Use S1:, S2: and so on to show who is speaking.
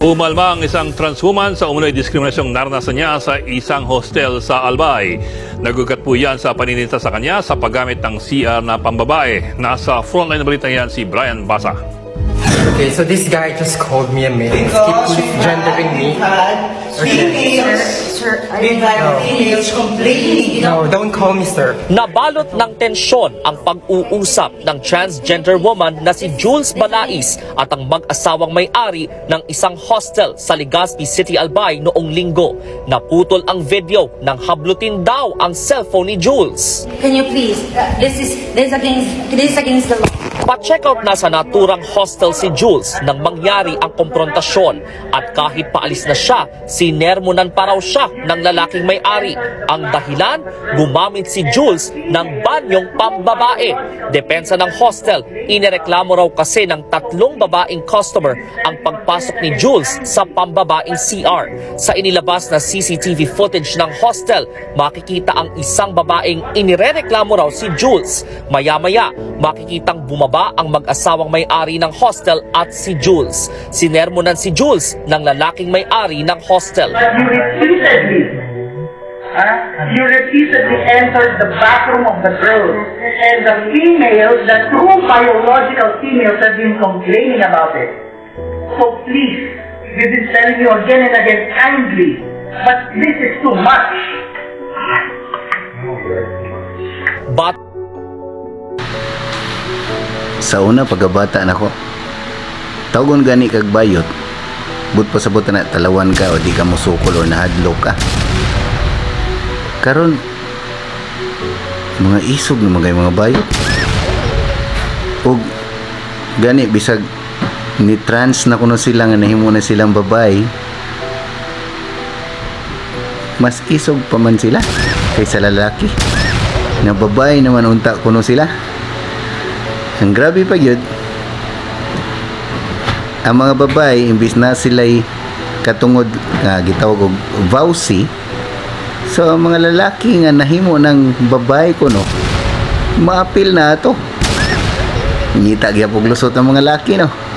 S1: Umalma ang isang trans woman sa umunoy diskriminasyong naranasan niya sa isang hostel sa Albay. Nagugat po yan sa paninita sa kanya sa paggamit ng CR na pambabae. Nasa frontline na balita yan si Brian Basa.
S2: Okay, so this guy just called me a male. Keep gendering me.
S3: had females,
S4: Sir,
S3: had
S2: No.
S3: females complaining.
S2: No, don't call me sir.
S5: Nabalot ng tensyon ang pag-uusap ng transgender woman na si Jules Balais at ang mag-asawang may-ari ng isang hostel sa Legazpi City, Albay noong linggo. Naputol ang video ng hablutin daw ang cellphone ni Jules.
S4: Can you please? Uh, this is this is against this is against the law.
S5: Pa-check out na sa naturang hostel si Jules nang mangyari ang komprontasyon at kahit paalis na siya, sinermonan pa raw siya ng lalaking may-ari. Ang dahilan, gumamit si Jules ng banyong pambabae. Depensa ng hostel, inireklamo raw kasi ng tatlong babaeng customer ang pagpasok ni Jules sa pambabaeng CR. Sa inilabas na CCTV footage ng hostel, makikita ang isang babaeng inirereklamo raw si Jules. Maya-maya, makikitang bumaba ang mag-asawang may-ari ng hostel at si Jules. Sinermonan si Jules ng lalaking may-ari ng hostel.
S6: Repeatedly, huh? you repeatedly entered the bathroom of the girls. And the females, the true biological females have been complaining about it. So please, we've been telling you again and again kindly, but this is too much.
S5: But
S7: Sa una pagkabata nako. Tawgon gani kag bayot. But pa sa buta na talawan ka o di ka musukol o nahadlok ka. Karon mga isog na mga mga bayot. Og gani bisag ni trans na kuno sila nga nahimo na silang babae mas isog pa man sila kaysa lalaki na babae naman unta kuno sila ang grabe pa yun, ang mga babae, imbis na sila'y katungod nga gitawag og vowsy, so ang mga lalaki nga nahimo ng babae ko no, maapil na ato. Ngita gyapon lusot ang mga laki no.